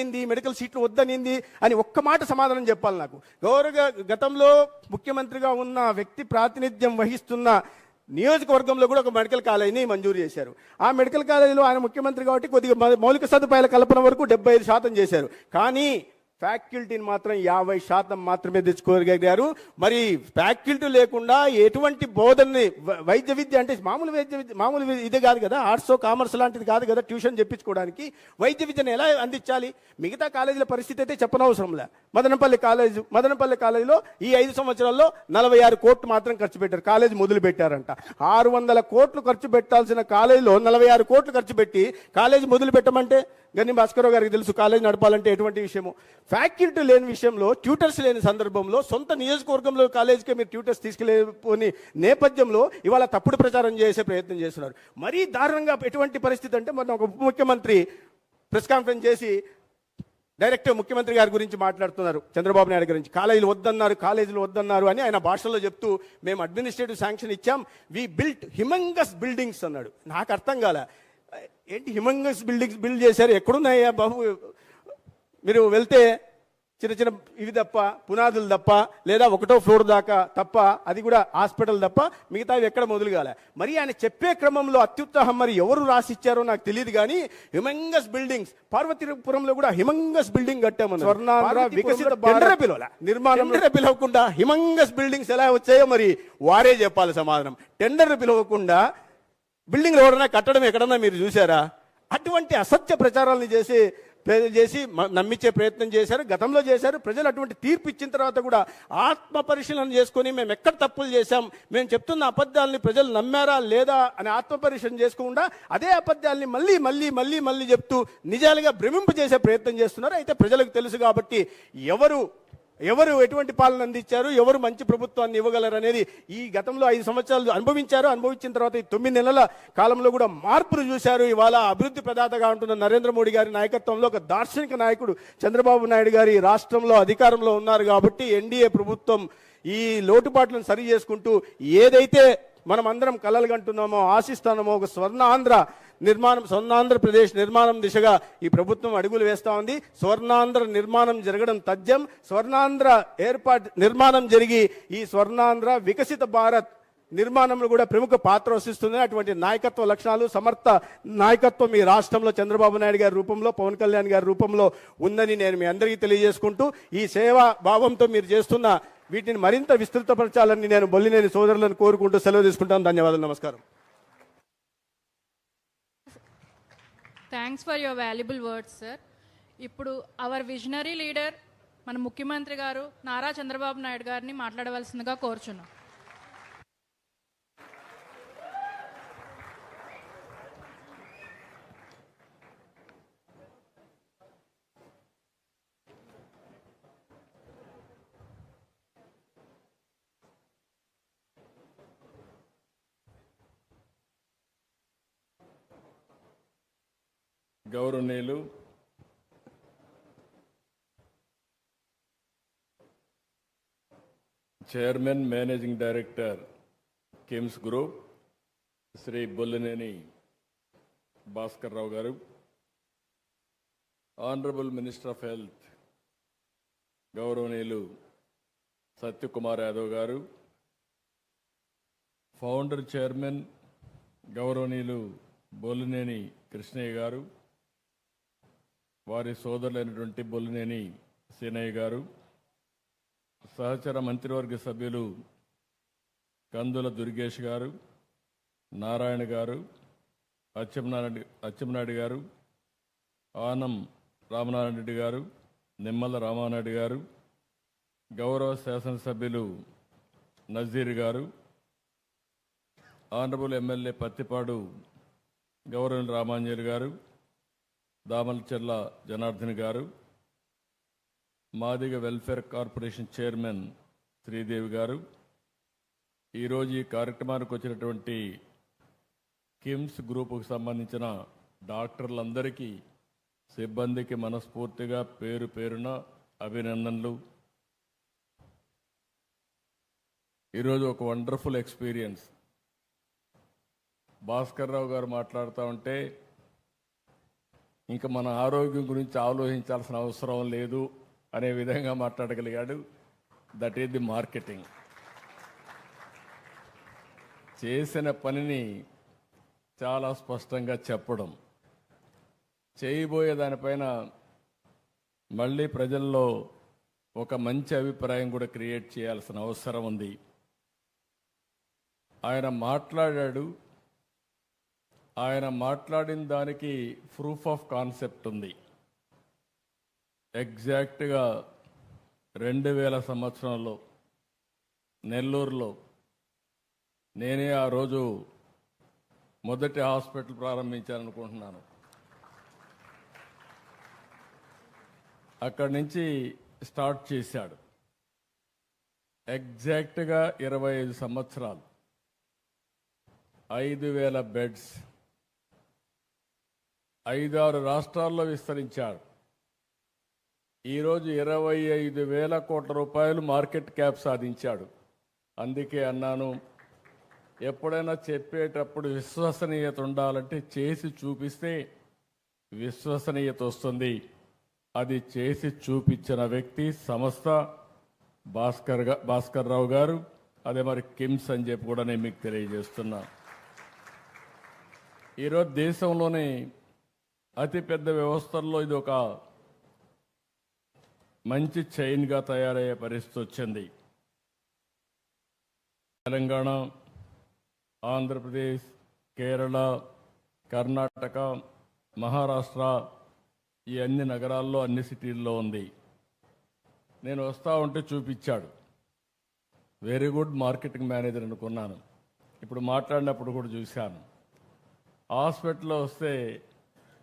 అనింది మెడికల్ సీట్లు వద్దనింది అని ఒక్క మాట సమాధానం చెప్పాలి నాకు. గౌరవ గతంలో ముఖ్యమంత్రిగా ఉన్న వ్యక్తి ప్రాతినిధ్యం వహిస్తున్న నియోజకవర్గంలో కూడా ఒక మెడికల్ కాలేజీని మంజూరు చేశారు. ఆ మెడికల్ కాలేజీలో ఆయన ముఖ్యమంత్రి కాబట్టి కొద్దిగా మౌలిక సదుపాయాల కల్పన వరకు డెబ్బై ఐదు శాతం చేశారు. కానీ ఫ్యాకల్టీని మాత్రం యాభై శాతం మాత్రమే తెచ్చుకోగలిగారు. మరి ఫ్యాకల్టీ లేకుండా ఎటువంటి బోధనని వైద్య విద్య అంటే మామూలు వైద్య విద్య మామూలు వి- ఇదే కాదు కదా ఆర్ట్స్ కామర్స్ లాంటిది కాదు కదా ట్యూషన్ చెప్పించుకోవడానికి వైద్య విద్యను ఎలా అందించాలి? మిగతా కాలేజీల పరిస్థితి అయితే చెప్పనవసరంలే మదనపల్లి కాలేజ్ మదనపల్లి కాలేజీలో ఈ ఐదు సంవత్సరాల్లో నలభై ఆరు కోట్లు మాత్రం ఖర్చు పెట్టారు. కాలేజ్ మొదలు పెట్టారంట. ఆరు వందల కోట్లు ఖర్చు పెట్టాల్సిన కాలేజీలో నలభై ఆరు కోట్లు ఖర్చు పెట్టి కాలేజ్ మొదలు పెట్టమంటే గని భాస్కరరావు గారికి తెలుసు కాలేజ్ నడపాలంటే ఎటువంటి విషయము. ఫ్యాకల్టీ లేని విషయంలో ట్యూటర్స్ లేని సందర్భంలో సొంత నియోజకవర్గంలో కాలేజీకే మీరు ట్యూటర్స్ తీసుకెళ్ళిపోని నేపథ్యంలో ఇవాళ తప్పుడు ప్రచారం చేసే ప్రయత్నం చేస్తున్నారు. మరీ దారుణంగా ఎటువంటి పరిస్థితి అంటే మొన్న ఒక ఉప ముఖ్యమంత్రి ప్రెస్ కాన్ఫరెన్స్ చేసి డైరెక్ట్ ముఖ్యమంత్రి గారి గురించి మాట్లాడుతున్నారు చంద్రబాబు నాయుడు గురించి. కాలేజీలు వద్దన్నారు కాలేజీలు వద్దన్నారు అని ఆయన భాషలో చెప్తూ మేము అడ్మినిస్ట్రేటివ్ శాంక్షన్ ఇచ్చాం వి బిల్ట్ హిమంగస్ బిల్డింగ్స్ అన్నాడు. నాకు అర్థం కాలే ఏంటి హిమంగస్ బిల్డింగ్స్ బిల్డ్ చేశారు? ఎక్కడున్నాయా బాబు? మీరు వెళ్తే చిన్న చిన్న ఇవి తప్ప పునాదులు తప్ప లేదా ఒకటో ఫ్లోర్ దాకా తప్ప అది కూడా హాస్పిటల్ తప్ప మిగతావి ఎక్కడ మొదలు కాలే మరి ఆయన చెప్పే క్రమంలో అత్యుత్సాహం మరి ఎవరు రాసిచ్చారో నాకు తెలియదు కానీ హిమంగస్ బిల్డింగ్స్ పార్వతీపురంలో కూడా హిమంగస్ బిల్డింగ్ కట్టామని స్వర్ణాంధ్ర వికసిత భారత పిలవల. నిర్మాణం పిలవకుండా హిమంగస్ బిల్డింగ్స్ ఎలా వచ్చాయో మరి వారే చెప్పాలి సమాధానం. టెండర్ పిలవకుండా బిల్డింగ్ ఎవరైనా కట్టడం ఎక్కడన్నా మీరు చూసారా అటువంటి అసత్య ప్రచారాలను చేసి చేసి మ- నమ్మించే ప్రయత్నం చేశారు గతంలో చేశారు. ప్రజలు అటువంటి తీర్పు ఇచ్చిన తర్వాత కూడా ఆత్మ పరిశీలన చేసుకొని మేము ఎక్కడ తప్పులు చేశాం మేము చెప్తున్న అబద్ధాలని ప్రజలు నమ్మారా లేదా అని ఆత్మ పరిశీలన చేసుకోకుండా అదే అబద్ధాలని మళ్ళీ మళ్ళీ మళ్ళీ మళ్ళీ చెప్తూ నిజాలుగా భ్రమింపు చేసే ప్రయత్నం చేస్తున్నారు. అయితే ప్రజలకు తెలుసు కాబట్టి ఎవరు ఎవరు ఎటువంటి పాలన అందించారు ఎవరు మంచి ప్రభుత్వాన్ని ఇవ్వగలరు అనేది ఈ గతంలో ఐదు సంవత్సరాలు అనుభవించారు. అనుభవించిన తర్వాత ఈ తొమ్మిది నెలల కాలంలో కూడా మార్పులు చూశారు. ఇవాళ అభివృద్ధి ప్రదాతగా ఉంటున్న నరేంద్ర మోడీ గారి నాయకత్వంలో ఒక దార్శనిక నాయకుడు చంద్రబాబు నాయుడు గారి రాష్ట్రంలో అధికారంలో ఉన్నారు కాబట్టి ఎన్డీఏ ప్రభుత్వం ఈ లోటుపాట్లను సరి చేసుకుంటూ ఏదైతే మనం అందరం కలలుగంటున్నామో ఆశిస్తున్నామో ఒక స్వర్ణ ఆంధ్ర నిర్మాణం స్వర్ణాంధ్రప్రదేశ్ నిర్మాణం దిశగా ఈ ప్రభుత్వం అడుగులు వేస్తా ఉంది. స్వర్ణాంధ్ర నిర్మాణం జరగడం తథ్యం. స్వర్ణాంధ్ర ఏర్పాటు నిర్మాణం జరిగి ఈ స్వర్ణాంధ్ర వికసిత భారత్ నిర్మాణంలో కూడా ప్రముఖ పాత్ర వసిస్తుంది అటువంటి నాయకత్వ లక్షణాలు సమర్థ నాయకత్వం ఈ రాష్ట్రంలో చంద్రబాబు నాయుడు గారి రూపంలో పవన్ కళ్యాణ్ గారి రూపంలో ఉందని నేను మీ అందరికీ తెలియజేసుకుంటూ ఈ సేవా భావంతో మీరు చేస్తున్న వీటిని మరింత విస్తృతపరచాలని నేను బొల్లినేని సోదరులను కోరుకుంటూ సెలవు తీసుకుంటాను. ధన్యవాదాలు. నమస్కారం. Thanks for your valuable words sir ఇప్పుడు అవర్ విజనరీ లీడర్ మన ముఖ్యమంత్రి గారు నారా చంద్రబాబు నాయుడు గారిని మాట్లాడవలసిందిగా కోరుచున్నాం. గౌరవనీయులు chairman managing director KIMS group Shri Bollineni Bhaskar Rao garu honourable minister of health గౌరవనీయులు సత్యకుమార్ యాదవ్ గారు ఫౌండర్ చైర్మన్ గౌరవనీయులు బొల్లినేని కృష్ణయ్య గారు వారి సోదరులైనటువంటి బొల్లినేని సీనయ్య గారు సహచర మంత్రివర్గ సభ్యులు కందుల దుర్గేష్ గారు నారాయణ గారు అచ్చెంనారాయణ అచ్చెంనాయుడు గారు ఆనం రామనారాయణ రెడ్డి గారు నిమ్మల రామానాయుడు గారు గౌరవ శాసనసభ్యులు నజీర్ గారు ఆనరబుల్ ఎమ్మెల్యే పత్తిపాడు గౌరవ Ramanjali garu Damalacherla Janardhan garu Madiga welfare corporation chairman Sridevi garu. ఈరోజు ఈ కార్యక్రమానికి వచ్చినటువంటి కిమ్స్ గ్రూపుకు సంబంధించిన డాక్టర్లందరికీ సిబ్బందికి మనస్ఫూర్తిగా పేరు పేరున అభినందనలు. ఈరోజు ఒక వండర్ఫుల్ ఎక్స్పీరియన్స్. భాస్కర్ రావు గారు మాట్లాడుతూ ఉంటే ఇంకా మన ఆరోగ్యం గురించి ఆలోచించాల్సిన అవసరం లేదు అనే విధంగా మాట్లాడగలిగాడు. దట్ ఈస్ ది మార్కెటింగ్ చేసిన పనిని చాలా స్పష్టంగా చెప్పడం. చేయబోయే దానిపైన మళ్ళీ ప్రజల్లో ఒక మంచి అభిప్రాయం కూడా క్రియేట్ చేయాల్సిన అవసరం ఉంది. ఆయన మాట్లాడాడు ఆయన మాట్లాడిన దానికి ప్రూఫ్ ఆఫ్ కాన్సెప్ట్ ఉంది. ఎగ్జాక్ట్గా రెండు వేల సంవత్సరంలో నెల్లూరులో నేనే ఆ రోజు మొదటి హాస్పిటల్ ప్రారంభించాలనుకుంటున్నాను. అక్కడి నుంచి స్టార్ట్ చేశాడు. ఎగ్జాక్ట్గా ఇరవై ఐదు సంవత్సరాలు. ఐదు వేల బెడ్స్ ఐదారు రాష్ట్రాల్లో విస్తరించాడు ఈరోజు ఇరవై ఐదు వేల కోట్ల రూపాయలు మార్కెట్ క్యాప్ సాధించాడు. అందుకే అన్నాను ఎప్పుడైనా చెప్పేటప్పుడు విశ్వసనీయత ఉండాలంటే చేసి చూపిస్తే విశ్వసనీయత వస్తుంది. అది చేసి చూపించిన వ్యక్తి సంస్థ భాస్కర్ భాస్కర్ రావు గారు. అదే మరి కిమ్స్ అని చెప్పి కూడా నేను మీకు తెలియజేస్తున్నా. ఈరోజు దేశంలోనే అతిపెద్ద వ్యవస్థల్లో ఇది ఒక మంచి చైన్గా తయారయ్యే పరిస్థితి వచ్చింది. తెలంగాణ ఆంధ్రప్రదేశ్ కేరళ కర్ణాటక మహారాష్ట్ర ఈ అన్ని నగరాల్లో అన్ని సిటీల్లో ఉంది. నేను వస్తా ఉంటే చూపించాడు. వెరీ గుడ్ మార్కెటింగ్ మేనేజర్ అనుకున్నాను. ఇప్పుడు మాట్లాడినప్పుడు కూడా చూశాను. హాస్పిటల్లో వస్తే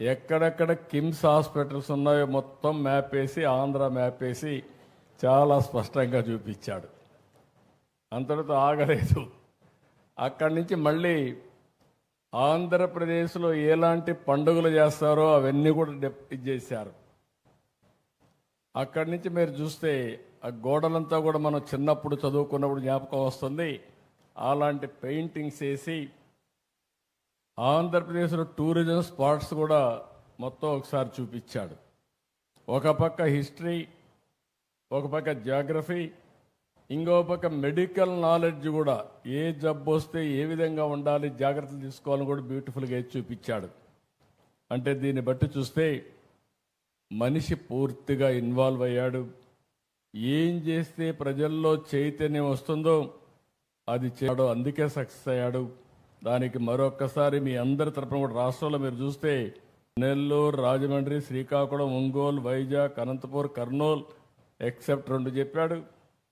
ఎక్కడెక్కడ కిమ్స్ హాస్పిటల్స్ ఉన్నాయో మొత్తం మ్యాప్ వేసి ఆంధ్ర మ్యాప్ వేసి చాలా స్పష్టంగా చూపించాడు. అంతటితో ఆగలేదు. అక్కడి నుంచి మళ్ళీ ఆంధ్రప్రదేశ్లో ఎలాంటి పండుగలు చేస్తారో అవన్నీ కూడా డెప్- చేశారు. అక్కడి నుంచి మీరు చూస్తే ఆ గోడలంతా కూడా మనం చిన్నప్పుడు చదువుకున్నప్పుడు జ్ఞాపకం వస్తుంది. అలాంటి పెయింటింగ్స్ వేసి ఆంధ్రప్రదేశ్లో టూరిజం స్పాట్స్ కూడా మొత్తం ఒకసారి చూపించాడు. ఒక పక్క హిస్టరీ ఒక పక్క జాగ్రఫీ ఇంకో పక్క మెడికల్ నాలెడ్జ్ కూడా. ఏ జబ్బు వస్తే ఏ విధంగా ఉండాలి జాగ్రత్తలు తీసుకోవాలని కూడా బ్యూటిఫుల్గా చూపించాడు. అంటే దీన్ని బట్టి చూస్తే మనిషి పూర్తిగా ఇన్వాల్వ్ అయ్యాడు. ఏం చేస్తే ప్రజల్లో చైతన్యం వస్తుందో అది చేయడం అందుకే సక్సెస్ అయ్యాడు. దానికి మరొక్కసారి మీ అందరి తరపున కూడా రాష్ట్రంలో మీరు చూస్తే నెల్లూరు రాజమండ్రి శ్రీకాకుళం ఒంగోలు వైజాగ్ అనంతపూర్ కర్నూలు ఎక్సెప్ట్ రెండు చెప్పాడు.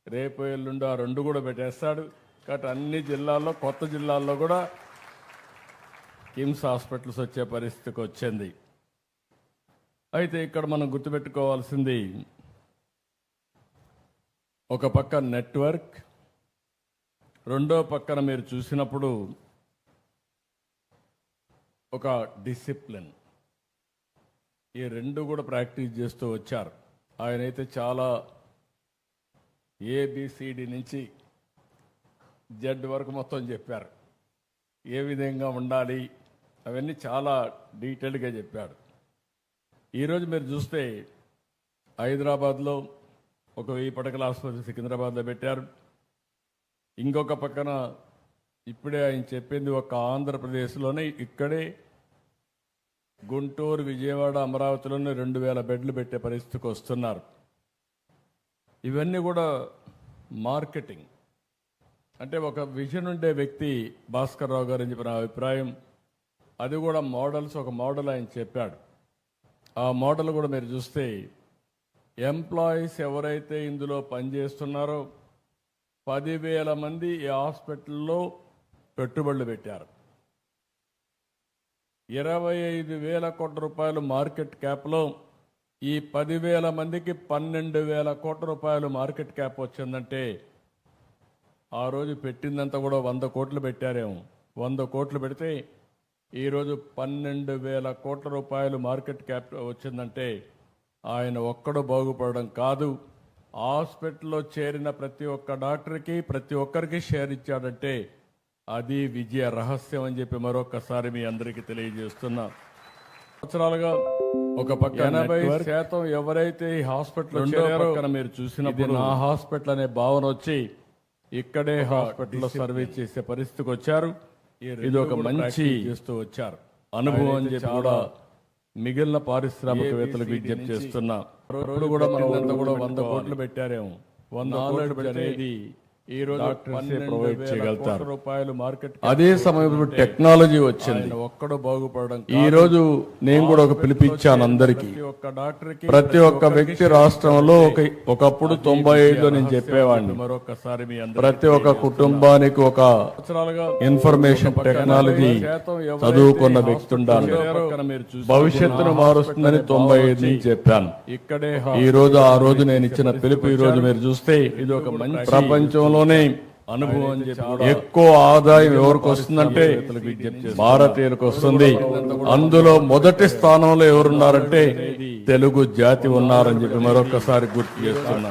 రేపు ఎల్లుండి ఆ రెండు కూడా పెట్టేస్తాడు. కాబట్టి అన్ని జిల్లాల్లో కొత్త జిల్లాల్లో కూడా కిమ్స్ హాస్పిటల్స్ వచ్చే పరిస్థితికి వచ్చింది. అయితే ఇక్కడ మనం గుర్తుపెట్టుకోవాల్సింది ఒక పక్క నెట్వర్క్ రెండో పక్కన మీరు చూసినప్పుడు ఒక డిసిప్లిన్ ఈ రెండు కూడా ప్రాక్టీస్ చేస్తూ వచ్చారు. ఆయనైతే చాలా ఏబిసిడి నుంచి జెడ్ వరకు మొత్తం చెప్పారు. ఏ విధంగా ఉండాలి? అవన్నీ చాలా డీటెయిల్డ్గా చెప్పాడు ఈరోజు మీరు చూస్తే హైదరాబాద్లో ఒక వెయ్యి పడకల ఆసుపత్రి సికింద్రాబాద్లో పెట్టారు. ఇంకొక పక్కన ఇప్పుడే ఆయన చెప్పింది ఒక ఆంధ్రప్రదేశ్లోనే ఇక్కడే గుంటూరు విజయవాడ అమరావతిలోనే రెండు వేల బెడ్లు పెట్టే పరిస్థితికి వస్తున్నారు. ఇవన్నీ కూడా మార్కెటింగ్. అంటే ఒక విజన్ ఉండే వ్యక్తి భాస్కర్ రావు గారు అని చెప్పిన అభిప్రాయం అది కూడా మోడల్స్ ఒక మోడల్ ఆయన చెప్పాడు. ఆ మోడల్ కూడా మీరు చూస్తే ఎంప్లాయీస్ ఎవరైతే ఇందులో పనిచేస్తున్నారో పదివేల మంది ఈ హాస్పిటల్లో పెట్టుబడులు పెట్టారు. ఇరవై ఐదు వేల కోట్ల రూపాయలు మార్కెట్ క్యాప్లో ఈ పదివేల మందికి పన్నెండు వేల కోట్ల రూపాయలు మార్కెట్ క్యాప్ వచ్చిందంటే ఆ రోజు పెట్టిందంతా కూడా వంద కోట్లు పెట్టారేమో. వంద కోట్లు పెడితే ఈరోజు పన్నెండు వేల కోట్ల రూపాయలు మార్కెట్ క్యాప్ వచ్చిందంటే ఆయన ఒక్కడు బాగుపడడం కాదు. హాస్పిటల్లో చేరిన ప్రతి ఒక్క డాక్టర్కి ప్రతి ఒక్కరికి షేర్ ఇచ్చాడంటే అది విజయ రహస్యం అని చెప్పి మరొకసారి మీ అందరికీ తెలియజేస్తున్నా. సంవత్సరాలుగా ఒక పక్క ఎనభై శాతం ఎవరైతే ఈ హాస్పిటల్ పక్కన మీరు చూసినప్పుడు నా హాస్పిటల్ అనే భావన వచ్చి ఇక్కడే హాస్పిటల్లో సర్వీస్ చేసే పరిస్థితికి వచ్చారు. ఇది ఒక మంచి చేస్తూ వచ్చారు. అనుభవం అని చెప్పి కూడా మిగిలిన పారిశ్రామికవేత్తలకు విజ్ఞప్తి చేస్తున్నా. కూడా మనం కూడా వంద కోట్లు పెట్టారేమో. వంద కోట్లు అనేది ఈ రోజు ప్రొవైడ్ చేయగలుగుతారు. రూపాయలు మార్కెట్ అదే సమయంలో టెక్నాలజీ వచ్చింది. ఒక్కడు బాగుపడడం ఈ రోజు నేను కూడా ఒక పిలిపించాను అందరికి. ఒక్క డాక్టర్ ప్రతి ఒక్క వ్యక్తి రాష్ట్రంలో ఒక ఒకప్పుడు తొంభై ఐదులో నేను చెప్పేవాడిని. మరొకసారి మీ ప్రతి ఒక్క కుటుంబానికి ఒక ఇన్ఫర్మేషన్ టెక్నాలజీ చదువుకున్న వ్యక్తి ఉండాలి భవిష్యత్తును మారుస్తుందని తొంభై ఐదు నుంచి చెప్పాను. ఇక్కడే ఈ రోజు ఆ రోజు నేను ఇచ్చిన పిలుపు ఈ రోజు మీరు చూస్తే ఇది ఒక మంచి ప్రపంచంలోనే అనుభవం ఎక్కువ ఆదాయం ఎవరికి వస్తుందంటే భారతీయులకు వస్తుంది. అందులో మొదటి స్థానంలో ఎవరున్నారంటే తెలుగు జాతి ఉన్నారని చెప్పి మరొకసారి గుర్తు చేస్తున్నా